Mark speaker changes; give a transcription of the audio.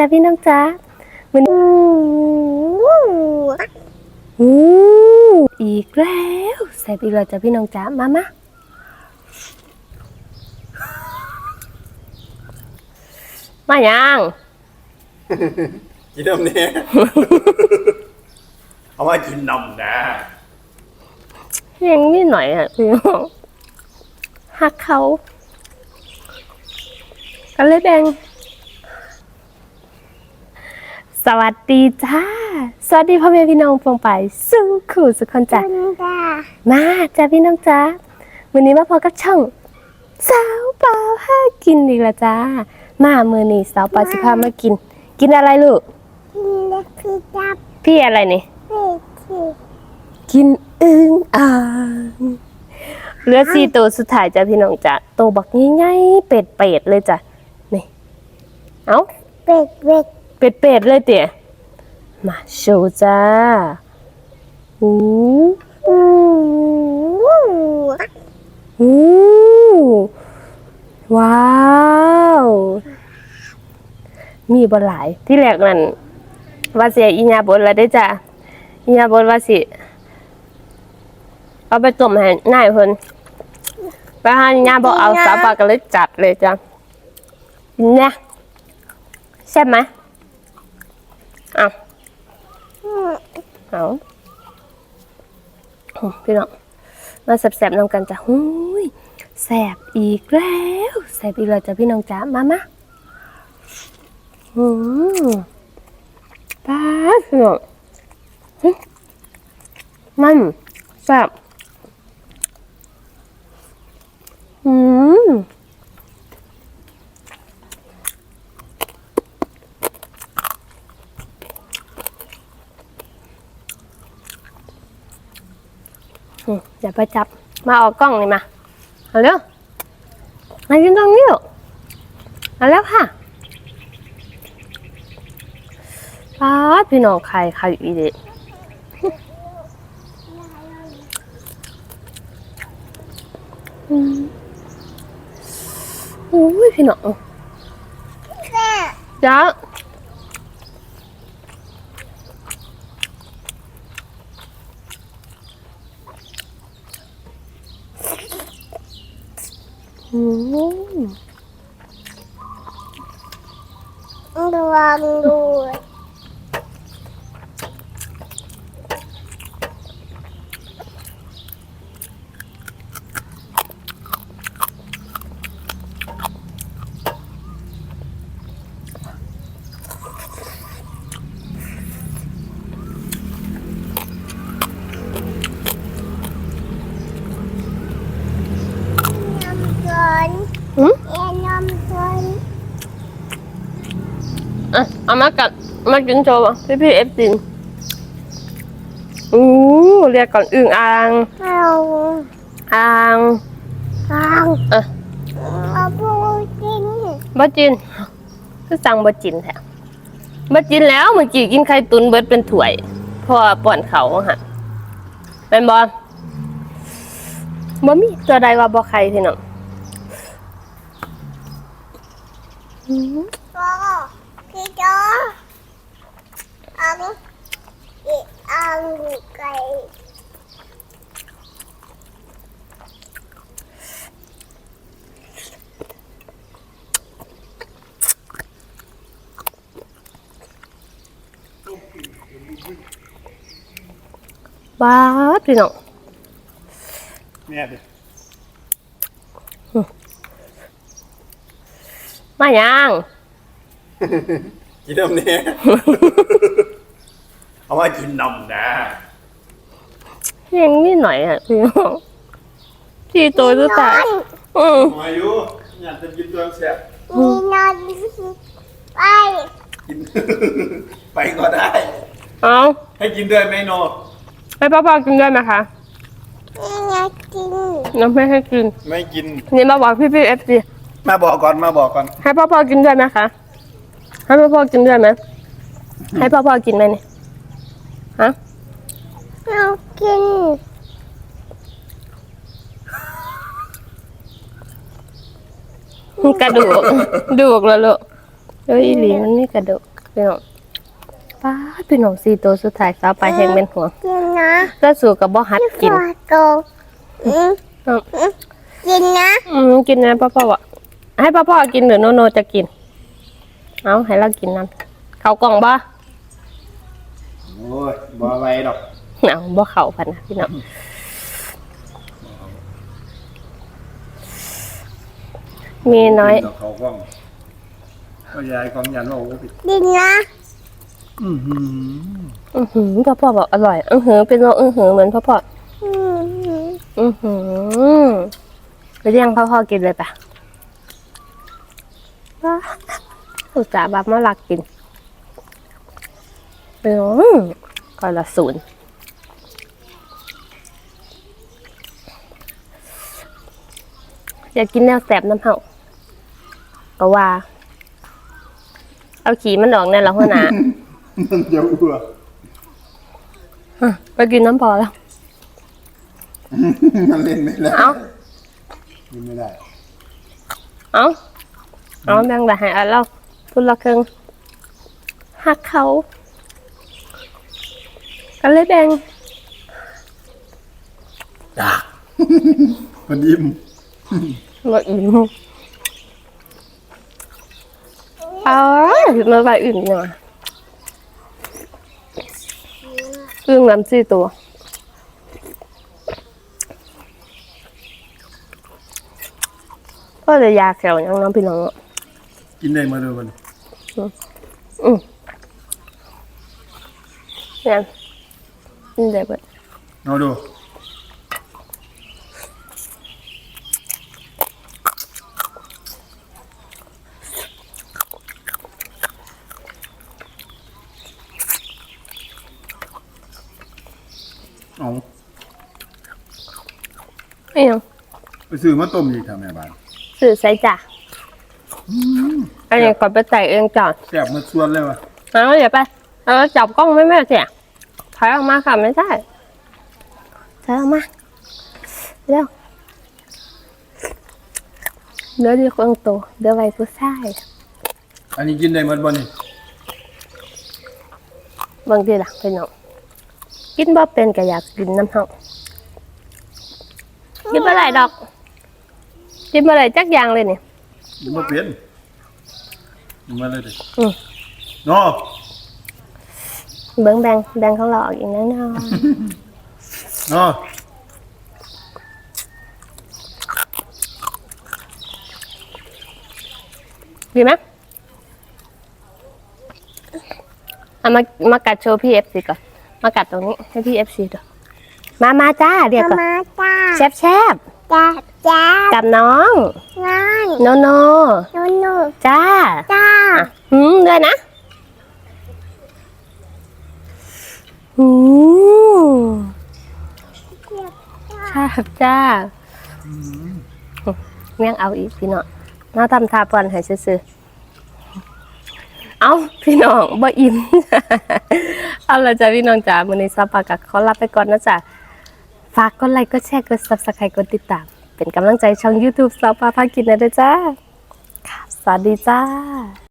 Speaker 1: จ้าพี่น้องจ้ามันอู้อีกแล้วใส่อีกแล้วจ้าพี่น้องจ้ามามามายัง
Speaker 2: กินนมเนี่ยเอามากินนมนะ
Speaker 1: ยังนิดหน่อยอะพี่น้องหักเขาก็เลยแบ่ง สวัสดีจ้า สวัสดีพ่อแม่พี่น้องฟงไปสู้ขู่สุขคนจ้ามาจ้าพี่น้องจ้าวันนี้มาพอกับช่องสาวเปล่าห้ากินอีกและจ้า มามือนี้สาวเปล่าสิพามากิน กินอะไรลูก
Speaker 3: เล็กพี่จับ
Speaker 1: พี่อะไรนี่
Speaker 3: พี่ที่
Speaker 1: กินอึ่งอ่างเหลือสี่ตัวสุดท้ายจ้ะพี่น้องจ้ะโตวบักง่ายๆเป็ดเป็ดๆเลยจ้ะนี่ เอา
Speaker 3: เป็ดเป็ด
Speaker 1: เป็ดเป็ดเลยเตี๋ยมาโชว์จ้าอู้
Speaker 3: อืม
Speaker 1: หูว้าว มีบนหลายที่แรกนั่นว่าเสียอิญาบนแล้วได้จ้ะอิญาบนว่าสิ เอาไปต้มให้นายเพิ่นไปหาอิญาบอกเอาสาวปาก็เลยจัดเลยจ้ะเนี่ยใช่บไหม เอาเอาพี่น้องมาแสบๆนำกันจ้ะหุยแสบอีกแล้วแสบอีกแล้วจ้ะพี่น้องจ้ามามาอืมป้าพี่น้องมันแสบอืม อืมอย่าไปจับ มาออกกล้องนี่มาเอาเร็วมากินตรงนี้ลูกเอาแล้วค่ะป้าดพี่น้องใครใครอีเด็อืมอุ้ยพี่น้อง
Speaker 3: แม่
Speaker 1: จ้า
Speaker 3: ระวังด้วย น้ำเกิน
Speaker 1: อืม
Speaker 3: เอ็นน้ำเกิน
Speaker 1: อะเอามากัดมากินโชว์ป่ะพี่พี่เอฟซีอู้เรียกก่อนอึ่งอ่าง
Speaker 3: เอา
Speaker 1: อ่าง
Speaker 3: ทาง
Speaker 1: อะ
Speaker 3: เอาปูกิน
Speaker 1: บะจินคือสั่งบะจินแท้บะจินแล้วเมื่อกี้กินไข่ตุนเบิดเป็นถ้วยเพอป้อนเขาฮะเป็นบอบ่มีตัวใดว่าบ่ไข่พี่น้อง อืม
Speaker 3: ก็พี่จออังอีอังไก่
Speaker 1: บ้าดพี่น้อง
Speaker 2: เนี่ยดิ
Speaker 1: มายัง
Speaker 2: กินนมเนี่ยเอามากินนมนะ
Speaker 1: ยังนิดหน่อยอะพี่น้องที่โตจะตายอืม
Speaker 2: มาอยู่อยากจะกินตัวเสีย
Speaker 3: มีนอนไป
Speaker 2: กิน ไปก็ได้
Speaker 1: เอา
Speaker 2: ให้กินด้วยไหมโน
Speaker 1: ให้พ่อพ่อกินด้วยไหมคะ
Speaker 3: ไม่อยากกิน
Speaker 1: น้ำไม่ให้กิน
Speaker 2: ไม่กิน
Speaker 1: นี่มาบอกพี่พี่เอฟซี
Speaker 2: มาบอกก่อนมาบอกก่อน
Speaker 1: ให้พ่อพ่อกินด้วยไหมคะ ให้พ่อพ่อกินด้วยไหมให้พ่อพ่อกินไหมเนี่ยฮะ
Speaker 3: เอากิน
Speaker 1: มีกระดูกดูกแล้วลูกเอ้ยอีหลีมันนี่กระดูกพี่น้องป้าดพี่น้องสี่ตัวสุดท้ายสาวไปแห่งเป็นหัว
Speaker 3: กินนะ
Speaker 1: แล้วสู่กับบ่หัดกิน
Speaker 3: ขอโตอืม
Speaker 1: อืม
Speaker 3: อืมกินนะ
Speaker 1: อืมกินนะพ่อพ่ออะให้พ่อพ่อกินหรือโนโนจะกิน เอาให้เรากินนั่นเขากล่องบ่
Speaker 2: โอ้ยบ่ไหวดอก
Speaker 1: เอาบ่เข่าพันนะพี่น้องมีน้อย
Speaker 2: ดอกเขากล้องก็ยายกองยันว่าโอ้โหผิด
Speaker 3: กินนะ
Speaker 2: อือหือ
Speaker 1: อือหือพ่อพ่อบอกอร่อยอือหือเป็นโรอือหือเหมือนพ่อพ่อ
Speaker 3: อืม
Speaker 1: อือหือไปเรียงพ่อพ่อกินเลยปะว้า อุตส่าห์แบบมาลักกินเป็นอืมก่อนละศูนย์อยากกินแนวแสบน้ำเห่าก็ว่า เอาขี่มันออกแน่ละหัวหน้า
Speaker 2: มันจะอ้วก
Speaker 1: อะไปกินน้ำพอแล้ว
Speaker 2: มันเล่นไม่ได้
Speaker 1: เอา
Speaker 2: เล่นไม่ได้
Speaker 1: เอาเอาแบ่งแต่ให้อันเรา พูดละครึ่งหักเขาก็เลยแบ่ง
Speaker 2: จ้ามันยิ้ม
Speaker 1: มาอิ่มเอามาไปอิ่มหน่อยอึ้งน้ำสี่ตัว ก็จะยาแขวยังน้องพี่น้อง
Speaker 2: กินได้มาเลยมัน
Speaker 1: เนี่ยนี่เด็กเบิด
Speaker 2: เอาดูเอา
Speaker 1: ไม่ยัง
Speaker 2: ไปซื้อมาต้มอีกทำแม่บ้าน
Speaker 1: สื่อใส่จ้ะ อันนี้ก่อนไปใส่เองก่อน
Speaker 2: แซ่บมาชวนเลยวะ
Speaker 1: เอาเดี๋ยวไปเอาจับกล้องไม่แม่เสียถอยออกมาค่ะไม่ได้ถอยออกมาเร็วเดี๋ยวดีคนโตเดี๋ยวไว้ผู้ชาย
Speaker 2: อันนี้กินได้หมดบ่นี่
Speaker 1: บางทีล่ะพี่น้องกินบ่เป็นก็อยากกินน้ำเฮากินบ่ได้ดอก กินบ่ได้จักอย่างเลยนี่
Speaker 2: กินบ่เป็นกินมาเลยดิ
Speaker 1: อืม
Speaker 2: เนาะ
Speaker 1: เบิ้งแบงแบงของเราออกอีกแน่นอน
Speaker 2: เนาะ
Speaker 1: ดีไหมเอามามากัดโชว์พี่เอฟซีก่อน มากัดตรงนี้ให้พี่เอฟซีดูมามาจ้าเรียกก่อน
Speaker 3: มาจ้า
Speaker 1: แซบแซบ
Speaker 3: จ้าจ้า
Speaker 1: ๆกับน้อง
Speaker 3: ง่าย
Speaker 1: โนโน
Speaker 3: หนูหนู
Speaker 1: จ้า
Speaker 3: จ้า
Speaker 1: อะหืมด้วยนะหืมชาบจ้าเมี่ยงเอาอีกพี่น้องมาทำทาปอนให้ซื้อๆเอาพี่น้องบ่อิ่มเอาละจ้ะพี่น้องจ๋ามื้อนี้ซับปากกับขอลาไปก่อนนะจ๊ะฝากกดไลค์กดแชร์กด Subscribe กดติดตาม เป็นกำลังใจช่อง YouTube สาวปาพากินนะด้อจ้าค่ะสวัสดีจ้า